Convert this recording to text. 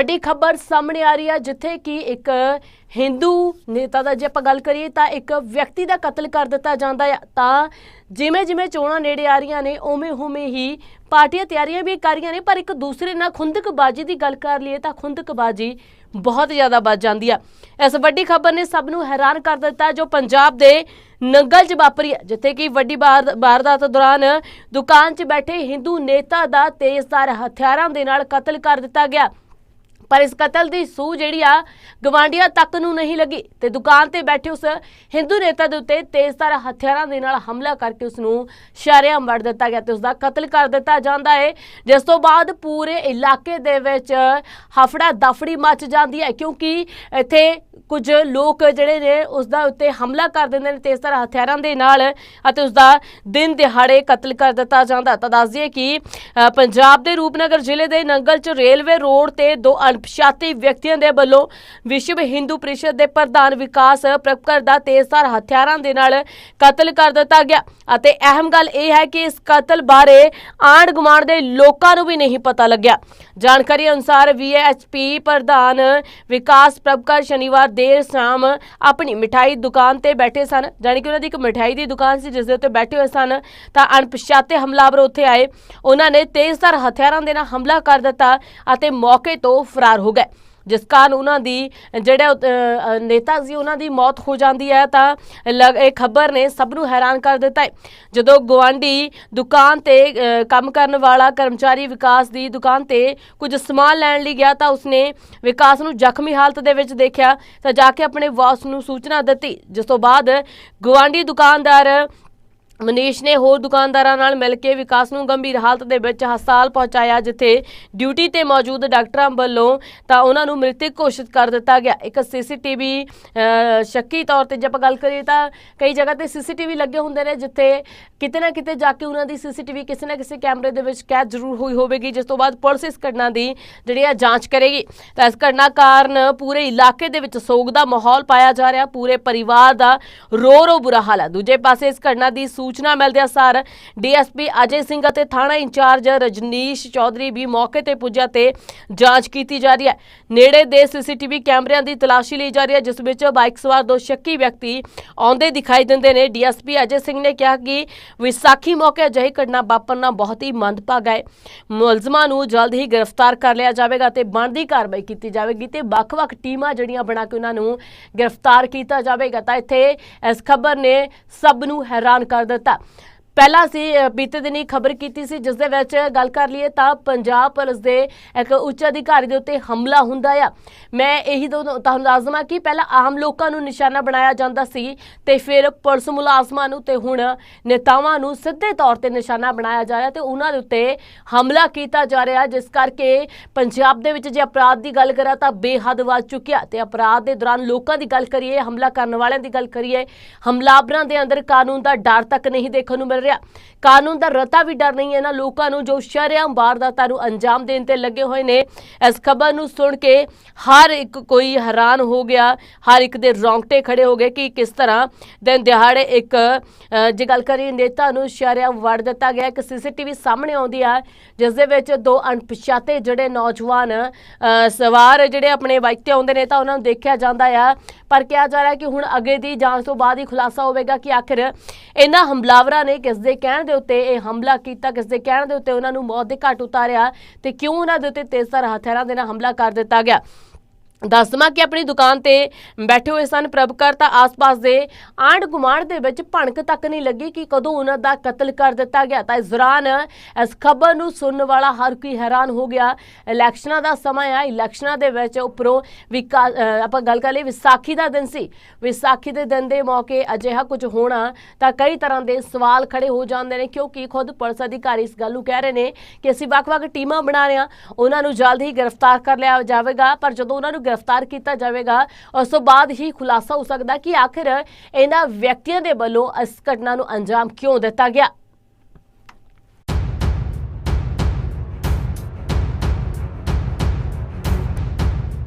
ਵੱਡੀ ਖਬਰ ਸਾਹਮਣੇ ਆ ਰਹੀ ਹੈ ਜਿੱਥੇ ਕਿ ਇੱਕ ਹਿੰਦੂ ਨੇਤਾ ਦਾ ਜੇ ਆਪਾਂ ਗੱਲ ਕਰੀਏ ਤਾਂ ਇੱਕ ਵਿਅਕਤੀ ਦਾ ਕਤਲ ਕਰ ਦਿੱਤਾ ਜਾਂਦਾ ਹੈ ਤਾਂ ਜਿਵੇਂ ਜਿਵੇਂ ਚੋਣਾਂ ਨੇੜੇ ਆ ਰਹੀਆਂ ਨੇ, ਉਵੇਂ ਉਵੇਂ ਹੀ ਪਾਰਟੀਆਂ ਤਿਆਰੀਆਂ ਵੀ ਕਰ ਰਹੀਆਂ ਨੇ, ਪਰ ਇੱਕ ਦੂਸਰੇ ਨਾਲ ਖੁੰਦਕਬਾਜ਼ੀ ਦੀ ਗੱਲ ਕਰ ਲਈਏ ਤਾਂ ਖੁੰਦਕਬਾਜ਼ੀ ਬਹੁਤ ਜ਼ਿਆਦਾ ਵੱਧ ਜਾਂਦੀ ਆ। ਇਸ ਵੱਡੀ ਖਬਰ ਨੇ ਸਭ ਨੂੰ ਹੈਰਾਨ ਕਰ ਦਿੱਤਾ ਜੋ ਪੰਜਾਬ ਦੇ ਨੰਗਲ 'ਚ ਵਾਪਰੀ ਹੈ ਜਿੱਥੇ ਕਿ ਵੱਡੀ ਵਾਰ- ਵਾਰਦਾਤ ਦੌਰਾਨ ਦੁਕਾਨ 'ਚ ਬੈਠੇ ਹਿੰਦੂ ਨੇਤਾ ਦਾ ਤੇਜ਼ਧਾਰ ਹਥਿਆਰਾਂ ਦੇ ਨਾਲ ਕਤਲ ਕਰ ਦਿੱਤਾ ਗਿਆ। ਪਰ ਇਸ ਕਤਲ ਦੀ ਸੂ ਜਿਹੜੀ ਆ ਗਵਾਂਡੀਆਂ ਤੱਕ ਨੂੰ ਨਹੀਂ ਲੱਗੀ ਤੇ ਦੁਕਾਨ ਤੇ ਬੈਠੇ ਉਸ ਹਿੰਦੂ ਨੇਤਾ ਦੇ ਉੱਤੇ ਤੇਜ਼ਧਾਰ ਹਥਿਆਰਾਂ ਦੇ ਨਾਲ ਹਮਲਾ ਕਰਕੇ ਉਸ ਨੂੰ ਸ਼ਰੇਆਮ ਮਾਰ ਦਿੱਤਾ ਗਿਆ ਤੇ ਉਸ ਦਾ ਕਤਲ ਕਰ ਦਿੱਤਾ ਜਾਂਦਾ ਹੈ ਜਿਸ ਤੋਂ ਬਾਅਦ ਪੂਰੇ ਇਲਾਕੇ ਦੇ ਵਿੱਚ ਹਫੜਾ ਦਫੜੀ ਮਚ ਜਾਂਦੀ ਹੈ ਕਿਉਂਕਿ ਇੱਥੇ ਕੁਝ ਲੋਕ ਜਿਹੜੇ ਨੇ ਉਸ ਦਾ ਉੱਤੇ ਹਮਲਾ ਕਰ ਦਿੰਦੇ ਨੇ ਤੇਜ਼ਧਾਰ ਹਥਿਆਰਾਂ ਦੇ ਨਾਲ ਅਤੇ ਉਸ ਦਾ ਦਿਨ ਦਿਹਾੜੇ ਕਤਲ ਕਰ ਦਿੱਤਾ ਜਾਂਦਾ। ਤਾਂ ਦੱਸ ਦਈਏ ਕਿ ਪੰਜਾਬ ਦੇ ਰੂਪਨਗਰ ਜ਼ਿਲ੍ਹੇ ਦੇ ਨੰਗਲ ਚ ਰੇਲਵੇ ਰੋਡ ਤੇ ਦੋ ਅਣਪਛਾਤੇ ਵਿਅਕਤੀਆਂ ਦੇ ਵੱਲੋਂ ਵਿਸ਼ਵ ਹਿੰਦੂ ਪਰਿਸ਼ਦ ਦੇ ਪ੍ਰਧਾਨ ਵਿਕਾਸ ਪ੍ਰਭਕਰ ਦਾ ਤੇਜ਼ਧਾਰ ਹਥਿਆਰਾਂ ਦੇ ਨਾਲ ਕਤਲ ਕਰ ਦਿੱਤਾ ਗਿਆ। ਅਤੇ ਅਹਿਮ ਗੱਲ ਇਹ ਹੈ ਕਿ ਇਸ ਕਤਲ ਬਾਰੇ ਆਂਢ ਗੁਆਂਢ ਦੇ ਲੋਕਾਂ ਨੂੰ ਵੀ ਨਹੀਂ ਪਤਾ ਲੱਗਿਆ। ਜਾਣਕਾਰੀ ਅਨੁਸਾਰ ਵੀਐਚਪੀ ਪ੍ਰਧਾਨ ਵਿਕਾਸ ਪ੍ਰਭਕਰ ਸ਼ਨੀਵਾਰ ਦੇਰ ਸ਼ਾਮ ਆਪਣੀ ਮਿਠਾਈ ਦੁਕਾਨ ਤੇ ਬੈਠੇ ਸਨ। ਜਾਣੀ ਕਿ ਉਹਨਾਂ ਦੀ ਇੱਕ ਮਿਠਾਈ ਦੀ ਦੁਕਾਨ ਸੀ, ਜਿਸ ਦੇ ਉੱਤੇ ਬੈਠੇ ਹੋਏ ਸਨ, ਤਾਂ ਅਣਪਛਾਤੇ ਹਮਲਾਵਰ ਉੱਥੇ ਆਏ। ਉਹਨਾਂ ਨੇ ਤੇਜ਼ਧਾਰ ਹਥਿਆਰਾਂ ਦੇ ਨਾਲ ਹਮਲਾ ਕਰ ਦਿੱਤਾ ਅਤੇ ਮੌਕੇ ਤੋਂ ਫਰਾਰ ਹੋ ਗਏ। ਜਿਸ ਕਾਰਨ ਉਹਨਾਂ ਦੀ, ਜਿਹੜੇ ਨੇਤਾ ਸੀ, ਉਹਨਾਂ ਦੀ ਮੌਤ ਹੋ ਜਾਂਦੀ ਹੈ ਤਾਂ ਇਹ ਖਬਰ ਨੇ ਸਭ ਨੂੰ ਹੈਰਾਨ ਕਰ ਦਿੱਤਾ ਹੈ। ਜਦੋਂ ਗਵਾਂਡੀ ਦੁਕਾਨ ਤੇ ਕੰਮ ਕਰਨ ਵਾਲਾ ਕਰਮਚਾਰੀ ਵਿਕਾਸ ਦੀ ਦੁਕਾਨ ਤੇ ਕੁਝ ਸਮਾਨ ਲੈਣ ਲਈ ਗਿਆ ਤਾਂ ਉਸਨੇ ਵਿਕਾਸ ਨੂੰ ਜ਼ਖਮੀ ਹਾਲਤ ਦੇ ਵਿੱਚ ਦੇਖਿਆ ਤਾਂ ਜਾ ਕੇ ਆਪਣੇ ਬਾਸ ਨੂੰ ਸੂਚਨਾ ਦਿੱਤੀ। ਜਿਸ ਤੋਂ ਬਾਅਦ ਗਵਾਂਡੀ ਦੁਕਾਨਦਾਰ ਮਨੀਸ਼ ਨੇ ਹੋਰ ਦੁਕਾਨਦਾਰਾਂ ਨਾਲ ਮਿਲ ਕੇ ਵਿਕਾਸ ਨੂੰ ਗੰਭੀਰ ਹਾਲਤ ਦੇ ਵਿੱਚ ਹਸਪਤਾਲ ਪਹੁੰਚਾਇਆ, ਜਿੱਥੇ ਡਿਊਟੀ ਤੇ ਮੌਜੂਦ ਡਾਕਟਰਾਂ ਵੱਲੋਂ ਤਾਂ ਉਹਨਾਂ ਨੂੰ ਮ੍ਰਿਤਕ ਘੋਸ਼ਿਤ ਕਰ ਦਿੱਤਾ ਗਿਆ। ਇੱਕ ਸੀਸੀਟੀਵੀ ਸ਼ੱਕੀ ਤੌਰ ਤੇ ਜੇ ਆਪਾਂ ਗੱਲ ਕਰੀਏ ਤਾਂ ਕਈ ਜਗ੍ਹਾ ਤੇ ਸੀਸੀਟੀਵੀ ਲੱਗੇ ਹੁੰਦੇ ਨੇ, ਜਿੱਥੇ ਕਿਤੇ ਨਾ ਕਿਤੇ ਜਾ ਕੇ ਉਹਨਾਂ ਦੀ ਸੀਸੀਟੀਵੀ ਕਿਸੇ ਨਾ ਕਿਸੇ ਕੈਮਰੇ ਦੇ ਵਿੱਚ ਕੈਦ ਜ਼ਰੂਰ ਹੋਈ ਹੋਵੇਗੀ, ਜਿਸ ਤੋਂ ਬਾਅਦ ਪੁਲਿਸ ਇਸ ਘਟਨਾ ਦੀ ਜਿਹੜੀ ਆ ਜਾਂਚ ਕਰੇਗੀ। ਤਾਂ ਇਸ ਘਟਨਾ ਕਾਰਨ ਪੂਰੇ ਇਲਾਕੇ ਦੇ ਵਿੱਚ ਸੋਗ ਦਾ ਮਾਹੌਲ ਪਾਇਆ ਜਾ ਰਿਹਾ, ਪੂਰੇ ਪਰਿਵਾਰ ਦਾ ਰੋ ਰੋ ਬੁਰਾ ਹਾਲ ਹੈ। ਦੂਜੇ ਪਾਸੇ ਇਸ ਘਟਨਾ ਦੀ ਸੂ ਸੂਚਨਾ ਮਿਲਦਿਆਂ ਸਾਰ ਡੀਐਸਪੀ ਅਜੇ ਸਿੰਘ ਅਤੇ ਥਾਣਾ ਇੰਚਾਰਜ ਰਜਨੀਸ਼ ਚੌਧਰੀ ਵੀ ਮੌਕੇ ਤੇ ਪੁੱਜਿਆ ਤੇ ਜਾਂਚ ਕੀਤੀ ਜਾ ਰਹੀ ਹੈ। ਨੇੜੇ ਦੇ ਸੀਸੀਟੀਵੀ ਕੈਮਰਿਆਂ ਦੀ ਤਲਾਸ਼ੀ ਲਈ ਜਾ ਰਹੀ ਹੈ, ਜਿਸ ਵਿੱਚ ਬਾਈਕ ਸਵਾਰ ਦੋ ਸ਼ੱਕੀ ਵਿਅਕਤੀ ਆਉਂਦੇ ਦਿਖਾਈ ਦਿੰਦੇ ਨੇ। ਡੀਐਸਪੀ ਅਜੇ ਸਿੰਘ ਨੇ ਕਿਹਾ ਕਿ ਵਿਸਾਖੀ ਮੌਕੇ ਅਜਿਹੀ ਘਟਨਾ ਵਾਪਰਨਾ ਬਹੁਤ ਹੀ ਮੰਦਭਾਗਾ ਹੈ। ਮੁਲਜ਼ਮਾਂ ਨੂੰ ਜਲਦ ਹੀ ਗ੍ਰਿਫਤਾਰ ਕਰ ਲਿਆ ਜਾਵੇਗਾ ਤੇ ਬਣਦੀ ਕਾਰਵਾਈ ਕੀਤੀ ਜਾਵੇਗੀ ਤੇ ਵੱਖ-ਵੱਖ ਟੀਮਾਂ ਜਿਹੜੀਆਂ ਬਣਾ ਕੇ ਉਹਨਾਂ ਨੂੰ ਗ੍ਰਿਫਤਾਰ ਕੀਤਾ ਜਾਵੇਗਾ। ਤਾਂ ਇੱਥੇ ਇਸ ਖਬਰ ਨੇ ਸਭ ਨੂੰ ਹੈਰਾਨ ਕਰ ਦਿੱਤਾ। મળતા ਪਹਿਲਾਂ ਅਸੀਂ ਬੀਤੇ ਦਿਨੀ ਖਬਰ ਕੀਤੀ ਸੀ ਜਿਸ ਦੇ ਵਿੱਚ ਗੱਲ ਕਰ ਲਈਏ ਤਾਂ ਪੰਜਾਬ ਪੁਲਿਸ ਦੇ ਇੱਕ ਉੱਚ ਅਧਿਕਾਰੀ ਦੇ ਉੱਤੇ ਹਮਲਾ ਹੁੰਦਾ ਆ। ਮੈਂ ਇਹੀ ਦੋ ਤੁਹਾਨੂੰ ਦੱਸਦਵਾਂ ਕਿ ਪਹਿਲਾਂ ਆਮ ਲੋਕਾਂ ਨੂੰ ਨਿਸ਼ਾਨਾ ਬਣਾਇਆ ਜਾਂਦਾ ਸੀ ਤੇ ਫਿਰ ਪੁਲਿਸ ਮੁਲਾਜ਼ਮਾਂ ਨੂੰ ਤੇ ਹੁਣ ਨੇਤਾਵਾਂ ਨੂੰ ਸਿੱਧੇ ਤੌਰ ਤੇ ਨਿਸ਼ਾਨਾ ਬਣਾਇਆ ਜਾ ਰਿਹਾ ਤੇ ਉਹਨਾਂ ਦੇ ਉੱਤੇ ਹਮਲਾ ਕੀਤਾ ਜਾ ਰਿਹਾ, ਜਿਸ ਕਰਕੇ ਪੰਜਾਬ ਦੇ ਵਿੱਚ ਜੇ ਅਪਰਾਧ ਦੀ ਗੱਲ ਕਰਾਂ ਤਾਂ ਬੇਹੱਦ ਵੱਧ ਚੁੱਕਿਆ ਤੇ ਅਪਰਾਧ ਦੇ ਦੌਰਾਨ ਲੋਕਾਂ ਦੀ ਗੱਲ ਕਰੀਏ, ਹਮਲਾ ਕਰਨ ਵਾਲਿਆਂ ਦੀ ਗੱਲ ਕਰੀਏ, ਹਮਲਾਵਰਾਂ ਦੇ ਅੰਦਰ ਕਾਨੂੰਨ ਦਾ ਡਰ ਤੱਕ ਨਹੀਂ ਦੇਖਣ ਨੂੰ ਮਿਲ ਰਿਹਾ। ਕਾਨੂੰਨ ਦਾ ਰਤਾ ਵੀ ਡਰ ਨਹੀਂ ਹੈ ਨਾ ਲੋਕਾਂ ਨੂੰ ਜੋ ਸ਼ਰੇਆਮ ਵਾਰਦਾਤਾਂ ਨੂੰ ਅੰਜਾਮ ਦੇਣ ਤੇ ਲੱਗੇ ਹੋਏ ਨੇ। ਇਸ ਖਬਰ ਨੂੰ ਸੁਣ ਕੇ ਹਰ ਇੱਕ ਕੋਈ ਹੈਰਾਨ ਹੋ ਗਿਆ। ਹਰ ਇੱਕ ਦੇ ਰੌਂਗਟੇ ਖੜੇ ਹੋ ਗਏ ਕਿ ਕਿਸ ਤਰ੍ਹਾਂ ਦਿਨ ਦਿਹਾੜੇ ਇੱਕ ਜੇ ਗੱਲ ਕਰੀਏ ਨੇਤਾ ਨੂੰ ਸ਼ਰੇਆਮ ਵੜ ਦਿੱਤਾ ਗਿਆ। ਇੱਕ ਸੀਸੀਟੀਵੀ ਸਾਹਮਣੇ ਆਉਂਦੀ ਆ ਜਿਸ ਦੇ ਵਿੱਚ ਦੋ ਅਣਪਛਾਤੇ ਜਿਹੜੇ ਨੌਜਵਾਨ ਅ, ਸਵਾਰ ਜਿਹੜੇ ਆਪਣੇ ਬਾਈਕ ਤੇ ਆਉਂਦੇ ਨੇ ਤਾਂ ਉਹਨਾਂ ਨੂੰ ਦੇਖਿਆ ਜਾਂਦਾ ਆ। ਪਰ ਕਿਹਾ ਜਾ ਰਿਹਾ ਕਿ ਹੁਣ ਅੱਗੇ ਦੀ ਜਾਂਚ ਤੋਂ ਬਾਅਦ ਹੀ ਖੁਲਾਸਾ ਹੋਵੇਗਾ ਕਿ ਆਖਿਰ ਇਹਨਾਂ ਹਮਲਾਵਰਾਂ ਨੇ ਕਿਸ ਦੇ ਕਹਿਣ ਦੇ ਉੱਤੇ ਇਹ ਹਮਲਾ ਕੀਤਾ ਕਿਸ ਦੇ ਕਹਿਣ ਦੇ ਉੱਤੇ ਉਹਨਾਂ ਨੂੰ ਮੌਤ ਦੇ ਘਾਟ ਉਤਾਰਿਆ ਤੇ ਕਿਉਂ ਉਹਨਾਂ ਦੇ ਉੱਤੇ ਤੇਜ਼ਧਾਰ ਹਥਿਆਰਾਂ ਦੇ ਨਾਲ ਹਮਲਾ ਕਰ ਦਿੱਤਾ ਗਿਆ? ਦੱਸ ਦੱਸਦਮਾ ਕਿ ਆਪਣੀ ਦੁਕਾਨ ਤੇ ਬੈਠੇ ਹੋਏ ਸਨ ਪ੍ਰਭਕਰ ਤਾਂ ਆਸ-ਪਾਸ ਦੇ ਆਂਢ ਗੁਆਂਢ ਦੇ ਵਿੱਚ ਭਣਕ ਤੱਕ ਨਹੀਂ ਲੱਗੀ ਕਿ ਕਦੋਂ ਉਹਨਾਂ ਦਾ ਕਤਲ ਕਰ ਦਿੱਤਾ ਗਿਆ। ਤਾਂ ਇਸ ਦੌਰਾਨ ਇਸ ਖਬਰ ਨੂੰ ਸੁਣਨ ਵਾਲਾ ਹਰ ਕੋਈ ਹੈਰਾਨ ਹੋ ਗਿਆ। ਇਲੈਕਸ਼ਨਾਂ ਦਾ ਸਮਾਂ ਆ ਇਲੈਕਸ਼ਨਾਂ ਦੇ ਵਿੱਚ ਉੱਪਰੋਂ ਵਿਕਾ ਆਪਾਂ ਗੱਲ ਕਰ ਲਈ ਵਿਸਾਖੀ ਦਾ ਦਿਨ ਸੀ। ਵਿਸਾਖੀ ਦੇ ਦਿਨ ਦੇ ਮੌਕੇ ਅਜਿਹਾ ਕੁਝ ਹੋਣਾ ਤਾਂ ਕਈ ਤਰ੍ਹਾਂ ਦੇ ਸਵਾਲ ਖੜੇ ਹੋ ਜਾਂਦੇ ਨੇ, ਕਿਉਂਕਿ ਖੁਦ ਪੁਲਿਸ ਅਧਿਕਾਰੀ ਇਸ ਗੱਲ ਨੂੰ ਕਹਿ ਰਹੇ ਨੇ ਕਿ ਅਸੀਂ ਵੱਖ-ਵੱਖ ਟੀਮਾਂ ਬਣਾ ਰਹੇ ਹਾਂ। ਉਹਨਾਂ ਨੂੰ ਜਲਦ ਹੀ ਗ੍ਰਿਫਤਾਰ ਕਰ ਲਿਆ ਜਾਵੇਗਾ। ਪਰ ਜਦੋਂ ਉਹਨਾਂ ਨੂੰ ਗ੍ਰਿਫਤਾਰ ਕੀਤਾ ਜਾਵੇਗਾ। ਉਸ ਤੋਂ ਬਾਅਦ ਹੀ ਖੁਲਾਸਾ ਹੋ ਸਕਦਾ ਕਿ ਆਖਿਰ ਇਹਨਾਂ ਵਿਅਕਤੀਆਂ ਦੇ ਵੱਲੋਂ ਇਸ ਘਟਨਾ ਨੂੰ ਅੰਜਾਮ ਕਿਉਂ ਦਿੱਤਾ ਗਿਆ।